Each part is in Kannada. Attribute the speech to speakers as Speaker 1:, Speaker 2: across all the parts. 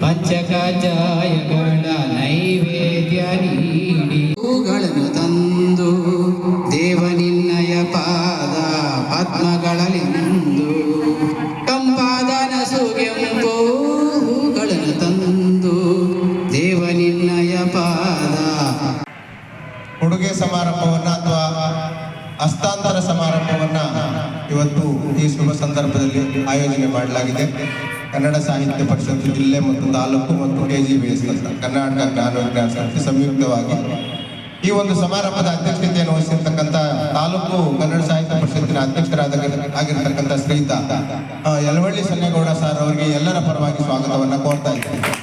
Speaker 1: ಪಂಚಕಜಾಯಗಳ ನೈವೇದ್ಯ ನೀಡಿ. ಹೂಗಳನ್ನು ತಂದು ದೇವನಿನ್ನಯ ಪಾದ ಪದ್ಮಗಳಲಿಂದು. ಕಂಪಾದ ನಸುಗೆಂಪು ಹೂಗಳನ್ನು ತಂದು ದೇವನಿನ್ನಯ ಪಾದ.
Speaker 2: ಉಡುಗೆ ಸಮಾರಂಭವನ್ನ ಅಥವಾ ಹಸ್ತಾಂತರ ಸಮಾರಂಭವನ್ನ ಇವತ್ತು ಈ ಶುಭ ಸಂದರ್ಭದಲ್ಲಿ ಆಯೋಜನೆ ಮಾಡಲಾಗಿದೆ. ಕನ್ನಡ ಸಾಹಿತ್ಯ ಪರಿಷತ್ತು ಜಿಲ್ಲೆ ಮತ್ತು ತಾಲೂಕು ಮತ್ತು ಕೆ ಜಿ ಕರ್ನಾಟಕ ಜ್ಞಾನ ವಿಜ್ಞಾನ ಸಂಸ್ಥೆ ಸಂಯುಕ್ತವಾಗಿ ಈ ಒಂದು ಸಮಾರಂಭದ ಅಧ್ಯಕ್ಷತೆಯನ್ನು ವಹಿಸಿರ್ತಕ್ಕಂಥ ತಾಲೂಕು ಕನ್ನಡ ಸಾಹಿತ್ಯ ಪರಿಷತ್ತಿನ ಅಧ್ಯಕ್ಷರಾದ ಆಗಿರ್ತಕ್ಕಂಥ ಶ್ರೀತಾ ಯಲವಳ್ಳಿ ಸನ್ನೇಗೌಡ ಸರ್ ಅವರಿಗೆ ಎಲ್ಲರ ಪರವಾಗಿ ಸ್ವಾಗತವನ್ನು ಕೋರ್ತಾ ಇದ್ದೇನೆ.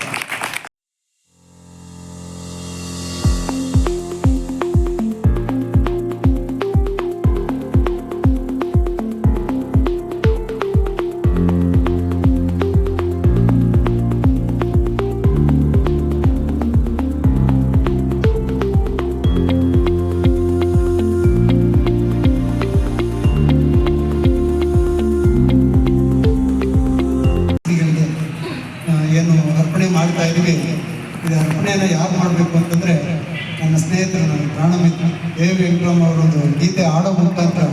Speaker 3: ಮಾಡಬೇಕು ಅಂತಂದರೆ ನನ್ನ ಸ್ನೇಹಿತರು, ನನ್ನ ಪ್ರಾಣ ಮಿತ್ರ ಎ ವೆಂಕಟರಾಮ್ ಅವರೊಂದು ಗೀತೆ ಆಡೋ ಮುಖಾಂತರ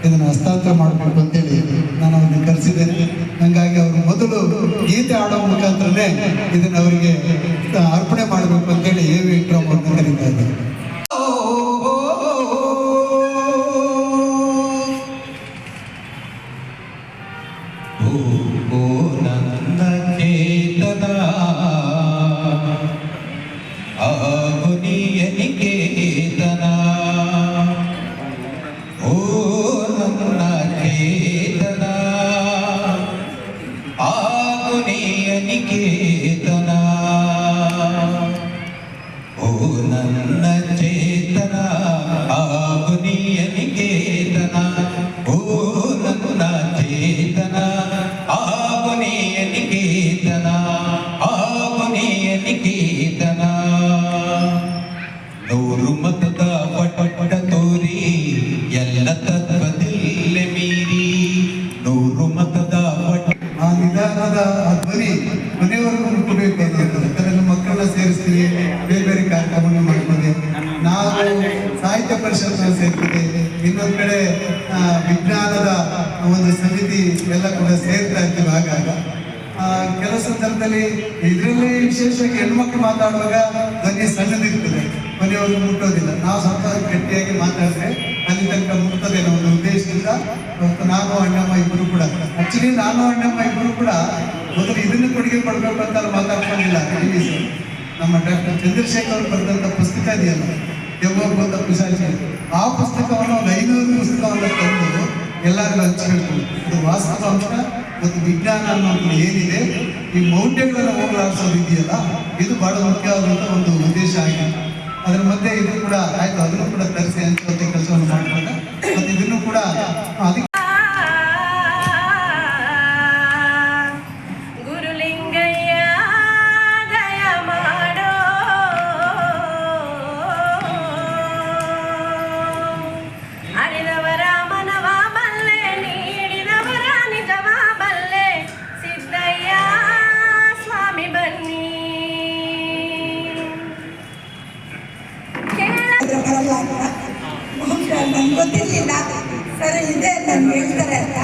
Speaker 3: ಇದನ್ನು ಹಸ್ತಾಂತರ ಮಾಡಬೇಕು ಅಂತೇಳಿ ನಾನು ಅವ್ರನ್ನ ಕರೆಸಿದ್ದೇನೆ ಹಾಗಾಗಿ ಅವರು ಮೊದಲು ಗೀತೆ ಆಡೋ ಮುಖಾಂತರನೇ ಇದನ್ನು ಅವರಿಗೆ ಅರ್ಪಣೆ ಮಾಡಬೇಕು ಅಂತೇಳಿ
Speaker 1: ಆಗುನಿಯ ನಿಕೇತನ ಓ ನನ್ನ
Speaker 3: ಪರಿಷತ್ನ ಸೇರ್ತಿದೆ ಇನ್ನೊಂದು ಕಡೆ ವಿಜ್ಞಾನದ ಒಂದು ಸಮಿತಿ ಎಲ್ಲ ಕೂಡ ಸೇರ್ತಾ ಇರ್ತೀವಿ ಆಗಾಗ. ಕೆಲವು ಸಂದರ್ಭದಲ್ಲಿ ಇದರಲ್ಲಿ ವಿಶೇಷವಾಗಿ ಹೆಣ್ಮಕ್ಳು ಮಾತಾಡುವಾಗ ಧ್ವನಿ ಸಣ್ಣದಿರ್ತದೆ. ಮನೆಯವರು ಮುಟ್ಟೋದಿಲ್ಲ. ನಾವು ಸ್ವಲ್ಪ ಗಟ್ಟಿಯಾಗಿ ಮಾತಾಡಿದ್ರೆ ಅಲ್ಲಿ ತನಕ ಅನ್ನೋ ಒಂದು ಉದ್ದೇಶದಿಂದ ನಾನು, ಅಣ್ಣಮ್ಮ ಇಬ್ಬರು ಕೂಡ. ಆಕ್ಚುಲಿ ನಾನು, ಅಣ್ಣಮ್ಮ ಇಬ್ಬರು ಕೂಡ ಮೊದಲು ಇದನ್ನು ಕೊಡುಗೆ ಕೊಡಬೇಕು ಅಂತ ಮಾತಾಡ್ಕೊಂಡಿಲ್ಲ. ನಮ್ಮ ಡಾಕ್ಟರ್ ಚಂದ್ರಶೇಖರ್ ಅವರು ಬರೆದಂಥ ಪುಸ್ತಕ ಇದೆಯಲ್ಲ ದೆವ್ವಬೋಧ ಪಿಶಾಚಿ ಆ ಪುಸ್ತಕವನ್ನು ಒಂದು ಐನೂರು ಪುಸ್ತಕವನ್ನು ತಂದು ಎಲ್ಲರಿಗೂ ಹಂಚಬೇಕು ಇದು ವಾಸ್ತವಾಂಶ ಮತ್ತು ವಿಜ್ಞಾನ ಅನ್ನೋದು ಏನಿದೆ, ಈ ಮೌಢ್ಯಗಳನ್ನು ಹೋಗಲಾಡಿಸೋದು ಇದೆಯಲ್ಲ, ಇದು ಬಹಳ ಮುಖ್ಯವಾದಂಥ ಒಂದು ಉದ್ದೇಶ ಆಗಿದೆ. ಅದರ ಮಧ್ಯೆ ಇದು ಕೂಡ, ಆಯ್ತು, ಅದನ್ನು ಕೂಡ ತರಿಸಿ ಅಂತ ಕೆಲಸವನ್ನು ಮಾಡ್ತಾರೆ ಮತ್ತು ಇದನ್ನು ಕೂಡ ಅದಕ್ಕೆ
Speaker 4: ಗೊತ್ತಿರಲಿಲ್ಲ. ಸರ್, ಇದೆ ನಾನು ಹೇಳ್ತಾರೆ ಅಂತ.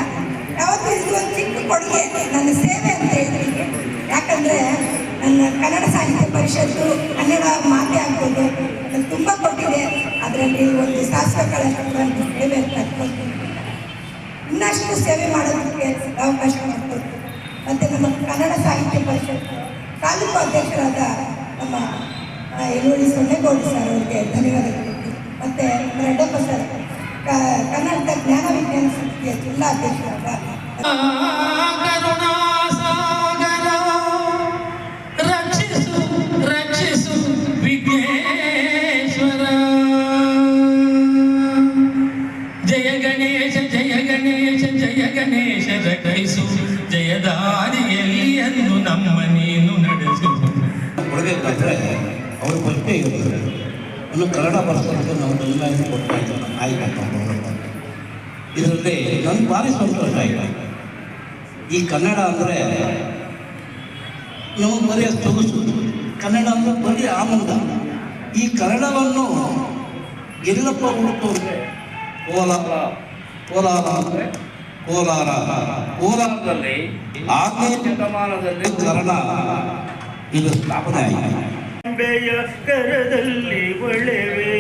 Speaker 4: ಯಾವತ್ತೂ ಇದು ಒಂದು ಚಿಕ್ಕ ಕೊಡುಗೆ, ನನ್ನ ಸೇವೆ ಅಂತ ಹೇಳ್ತೀನಿ. ಯಾಕಂದರೆ ನನ್ನ ಕನ್ನಡ ಸಾಹಿತ್ಯ ಪರಿಷತ್ತು ಕನ್ನಡ ಮಾತೆ ಆಗ್ಬೋದು, ನಾನು ತುಂಬ ಕೊಟ್ಟಿದೆ. ಅದರಲ್ಲಿ ಒಂದು ಶಾಸಕಗಳ ಒಂದು ಸೇವೆ ಅಂತ ಇನ್ನಷ್ಟು ಸೇವೆ ಮಾಡೋದಕ್ಕೆ ಅವಕಾಶ ಮಾಡ್ಕೊಡ್ತೀನಿ ಮತ್ತು ನಮ್ಮ ಕನ್ನಡ ಸಾಹಿತ್ಯ ಪರಿಷತ್ತು ತಾಲೂಕು ಅಧ್ಯಕ್ಷರಾದ ನಮ್ಮ ಯಲುವಳ್ಳಿ ಸೊನ್ನೆಗೌಡ ಸರ್ ಅವರಿಗೆ ಧನ್ಯವಾದಗಳು ಮತ್ತು ರೆಡ್ಡಪ್ಪ ಸರ್ ಕರ್ನಾಟಕ ಜ್ಞಾನ ವಿಜ್ಞಾನ ಸಂಸ್ಥೆಯ ಜಿಲ್ಲಾ ಅಧ್ಯಕ್ಷರಾದ
Speaker 1: ಕರುಣಾಸಾಗರ ರಕ್ಷಿಸು ರಕ್ಷಿಸು ವಿಘ್ನೇಶ್ವರ ಜಯ ಗಣೇಶ ಜಯ ಗಣೇಶ ಜಯ ಗಣೇಶ ರಕ್ಷಿಸು ಜಯದಾರಿಯಲ್ಲಿ ಎಂದು ನಮ್ಮ ನೀನು ನಡೆಸು
Speaker 5: ಕೊಡಬೇಕಾದ್ರೆ ಅವ್ರು ಪ್ರಶ್ನೆ ಇರುತ್ತೆ ಇನ್ನು ಕನ್ನಡ ಬರ್ಸ್ಕೊಂಡು ನಾವು ಬೆಂಗಳೂರಿಗೆ ಕೊಡ್ತಾ ಇದ್ದೀವಿ ಆಯ್ತು ಇದರಲ್ಲಿ ನನ್ಗೆ ಭಾರಿ ಸಂತೋಷ ಆಯಿತು ಈ ಕನ್ನಡ ಅಂದರೆ ನಾವು ಬರೀ ಕನ್ನಡ ಅಂದರೆ ಬರೀ ಆನಂದ. ಈ ಕನ್ನಡವನ್ನು ಎಲ್ಲಪ್ಪ ಅಂದರೆ ಕೋಲಾರ ಕೋಲಾರ ಅಂದರೆ ಕೋಲಾರ. ಕೋಲಾರದಲ್ಲಿ ಆರನೇ ಶತಮಾನದಲ್ಲಿ ಕನ್ನಡ ಇದು ಸ್ಥಾಪನೆ ಆಗಿದೆ.
Speaker 6: ಅಂಬೆಯ ಕರದಲ್ಲಿ ಒಳ್ಳೆವೆ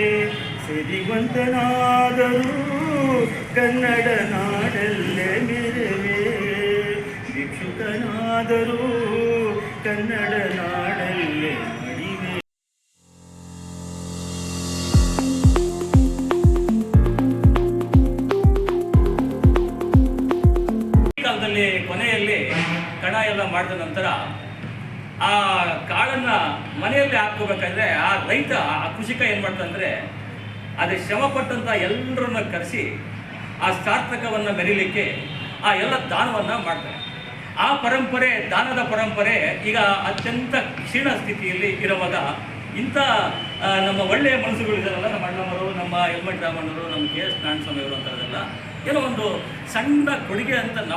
Speaker 6: ಸಿರಿವಂತನಾದರೂ ಕನ್ನಡ ನಾಡಲ್ಲೇ ಮೆರವೆ. ಭಿಕ್ಷುಕನಾದರೂ ಕನ್ನಡ ನಾಡಲ್ಲೇ
Speaker 7: ಕಾಲದಲ್ಲಿ ಕೊನೆಯಲ್ಲಿ ಕಣ ಎಲ್ಲ ಮಾಡಿದ ನಂತರ ಆ ಕಾಳನ್ನು ಮನೆಯಲ್ಲಿ ಹಾಕ್ಕೋಬೇಕಾದ್ರೆ ಆ ರೈತ, ಆ ಕೃಷಿಕ ಏನು ಮಾಡ್ತಂದ್ರೆ, ಅದೇ ಶ್ರಮ ಪಟ್ಟಂಥ ಎಲ್ಲರನ್ನ ಕರೆಸಿ ಆ ಸಾರ್ಥಕವನ್ನು ಮೆರೀಲಿಕ್ಕೆ ಆ ಎಲ್ಲ ದಾನವನ್ನು ಮಾಡ್ತಾರೆ. ಆ ಪರಂಪರೆ, ದಾನದ ಪರಂಪರೆ ಈಗ ಅತ್ಯಂತ ಕ್ಷೀಣ ಸ್ಥಿತಿಯಲ್ಲಿ ಇರುವಾಗ ಇಂಥ ನಮ್ಮ ಒಳ್ಳೆಯ ಮನಸ್ಸುಗಳಿದಾರಲ್ಲ ನಮ್ಮ ಅಣ್ಣವರು ನಮ್ಮ ಹೆಲ್ಮೆಟ್ ರಾಮಣ್ಣವರು ನಮ್ಮ ಕೆ ಎಸ್ ನಾರಾಯಣಸ್ವಾಮಿ ಅವರು ಅಂತಾರದೆಲ್ಲ ಏನೋ ಒಂದು ಸಣ್ಣ ಕೊಡುಗೆ ಅಂತ ನಮ್ಮ